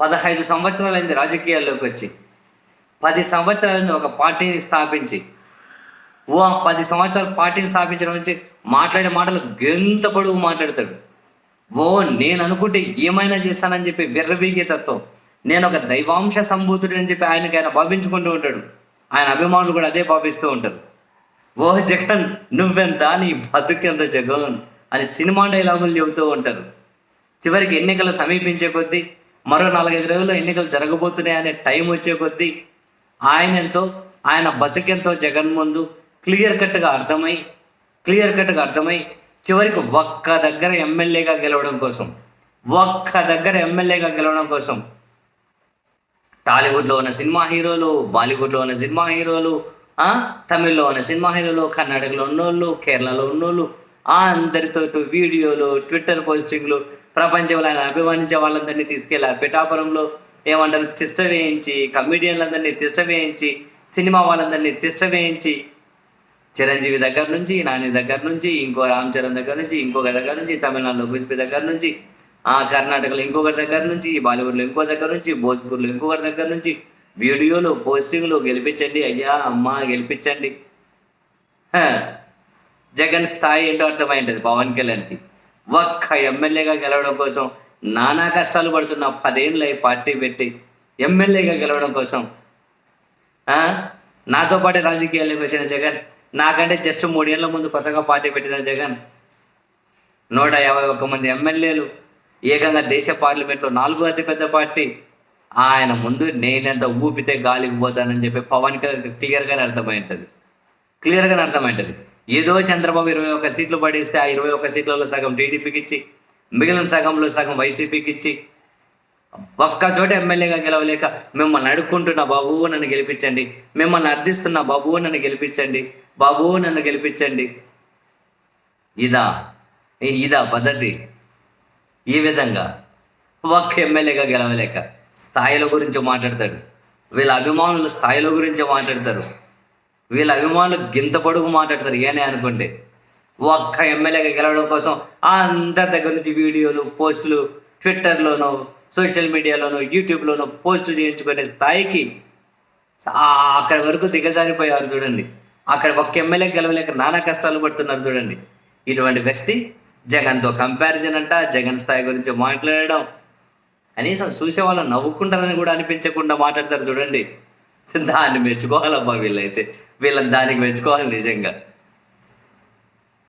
పదహైదు సంవత్సరాలైంది రాజకీయాల్లోకి వచ్చి. పది సంవత్సరాలైంది ఒక పార్టీని స్థాపించి. ఓ ఆ పది సంవత్సరాలు పార్టీని స్థాపించడం నుంచి మాట్లాడే మాటలు గెంత పొడుగు మాట్లాడతాడు. ఓ నేను అనుకుంటే ఏమైనా చేస్తానని చెప్పి విర్రవీగే తత్వం. నేను ఒక దైవాంశ సంభూతుడు అని చెప్పి ఆయనకి ఆయన భావించుకుంటూ ఉంటాడు. ఆయన అభిమానులు కూడా అదే భావిస్తూ ఉంటారు. ఓ జగన్ నువ్వెంత? నీ బతుకెంత జగన్? అని సినిమా డైలాగులు చెబుతూ ఉంటారు. చివరికి ఎన్నికలు సమీపించే కొద్దీ మరో నాలుగైదు రోజుల్లో ఎన్నికలు జరగబోతున్నాయి అనే టైం వచ్చే కొద్దీ ఆయన ఎంతో ఆయన బతుకెంతో జగన్ ముందు క్లియర్ కట్గా అర్థమై క్లియర్ కట్గా అర్థమై చివరికి ఒక్క దగ్గర ఎమ్మెల్యేగా గెలవడం కోసం ఒక్క దగ్గర ఎమ్మెల్యేగా గెలవడం కోసం టాలీవుడ్లో ఉన్న సినిమా హీరోలు బాలీవుడ్లో ఉన్న సినిమా హీరోలు తమిళ్ళో ఉన్న సినిమా హీరోలు కర్ణాటకలో ఉన్నోళ్ళు కేరళలో ఉన్నోళ్ళు అందరితో వీడియోలు ట్విట్టర్ పోస్టింగ్లు ప్రపంచంలో ఆయన అభిమానించే వాళ్ళందరినీ తీసుకెళ్ళి పిఠాపురంలో ఏమంటారు తిష్ట వేయించి కమిడియన్లందరినీ తిష్ట వేయించి సినిమా వాళ్ళందరినీ తిష్ట వేయించి చిరంజీవి దగ్గర నుంచి నాని దగ్గర నుంచి ఇంకో రామ్ చరణ్ దగ్గర నుంచి ఇంకొక దగ్గర నుంచి తమిళనాడులో పుష్పి దగ్గర నుంచి ఆ కర్ణాటకలో ఇంకొకరి దగ్గర నుంచి బాలీవుడ్లో ఇంకో దగ్గర నుంచి భోజ్పూర్లో ఇంకొకరి దగ్గర నుంచి వీడియోలు పోస్టింగ్లు గెలిపించండి అయ్యా అమ్మ గెలిపించండి. జగన్ స్థాయి ఏంటో అర్థమైంటది పవన్ కళ్యాణ్కి. ఒక్క ఎమ్మెల్యేగా గెలవడం కోసం నానా కష్టాలు పడుతున్న పదేళ్ళు అయి పార్టీ పెట్టి ఎమ్మెల్యేగా గెలవడం కోసం నాతో పాటు రాజకీయాల్లోకి వచ్చిన జగన్ నాకంటే జస్ట్ మూడేళ్ళ ముందు కొత్తగా పార్టీ పెట్టిన జగన్ నూట యాభై ఒక్క మంది ఎమ్మెల్యేలు ఏకంగా దేశ పార్లమెంట్లో నాలుగో అతిపెద్ద పార్టీ. ఆయన ముందు నేనెంత ఊపితే గాలికి పోతానని చెప్పి పవన్ కళ్యాణ్ క్లియర్గానే అర్థమైంటుంది. క్లియర్గానే అర్థమైంటుంది. ఏదో చంద్రబాబు ఇరవై ఒక్క సీట్లు పడేస్తే ఆ ఇరవై ఒక్క సీట్లలో సగం టీడీపీకి ఇచ్చి మిగిలిన సగంలో సగం వైసీపీకి ఇచ్చి ఒక్క చోట ఎమ్మెల్యేగా గెలవలేక మిమ్మల్ని అడుక్కుంటున్న బాబు నన్ను గెలిపించండి మిమ్మల్ని అర్థిస్తున్న బాబు నన్ను గెలిపించండి బాబు నన్ను గెలిపించండి. ఇదా ఇదా పద్ధతి. ఈ విధంగా ఒక్క ఎమ్మెల్యేగా గెలవలేక స్థాయిల గురించి మాట్లాడతాడు. వీళ్ళ అభిమానులు స్థాయిల గురించి మాట్లాడతారు. వీళ్ళ అభిమానులు గింత పొడుగు మాట్లాడతారు ఏనే అనుకుంటే ఒక్క ఎమ్మెల్యేగా గెలవడం కోసం అందరి దగ్గర నుంచి వీడియోలు పోస్టులు ట్విట్టర్లోనో సోషల్ మీడియాలోనో యూట్యూబ్లోనో పోస్టులు చేయించుకునే స్థాయికి అక్కడ వరకు దిగజారిపోయారు చూడండి. అక్కడ ఒక్క ఎమ్మెల్యే గెలవలేక నానా కష్టాలు పడుతున్నారు చూడండి. ఇటువంటి వ్యక్తి జగన్తో కంపారిజన్ అంట జగన్ స్థాయి గురించి మాట్లాడడం. కనీసం చూసే వాళ్ళు నవ్వుకుంటారని కూడా అనిపించకుండా మాట్లాడతారు చూడండి. దాన్ని మెచ్చుకోవాలబ్బా వీళ్ళైతే. వీళ్ళని దానికి మెచ్చుకోవాలి నిజంగా.